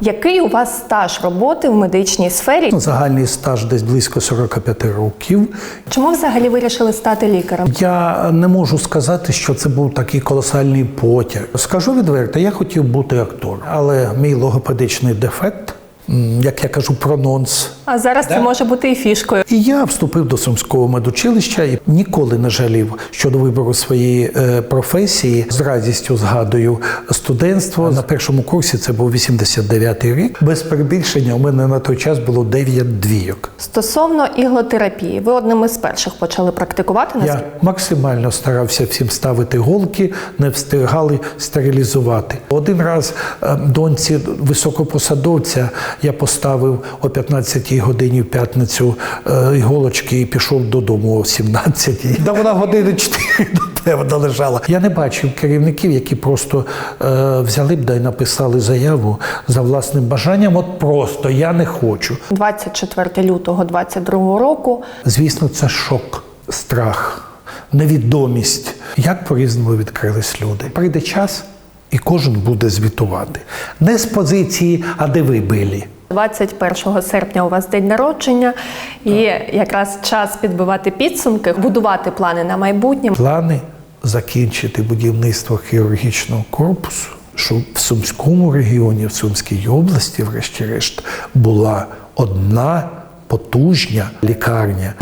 Який у вас стаж роботи в медичній сфері? Загальний стаж десь близько 45 років. Чому взагалі вирішили стати лікарем? Я не можу сказати, що це був такий колосальний потяг. Скажу відверто, я хотів бути актором, але мій логопедичний дефект, як я кажу, прононс. А зараз це може бути і фішкою. І я вступив до Сумського медучилища і ніколи не жалів щодо вибору своєї е, професії. З радістю згадую студентство. На першому курсі це був 89-й рік. Без перебільшення у мене на той час було 9 двійок. Стосовно іглотерапії, ви одним із перших почали практикувати на Я максимально старався всім ставити голки, не встигали стерилізувати. Один раз е, доньці високопосадовця я поставив о 15-й годині в п'ятницю е, іголочки і пішов додому о 17-й. Да вона години 4 напевно лежала. Я не бачив керівників, які просто е, взяли б да й написали заяву за власним бажанням. От просто я не хочу. 24 лютого 22 року. Звісно, це шок, страх, невідомість. Як по-різному відкрились люди. Прийде час, і кожен буде звітувати. Не з позиції, а де ви були. 21 серпня у вас день народження, і якраз час підбивати підсумки, будувати плани на майбутнє. Плани закінчити будівництво хірургічного корпусу, щоб в Сумському регіоні, в Сумській області, врешті-решт, була одна потужня лікарня.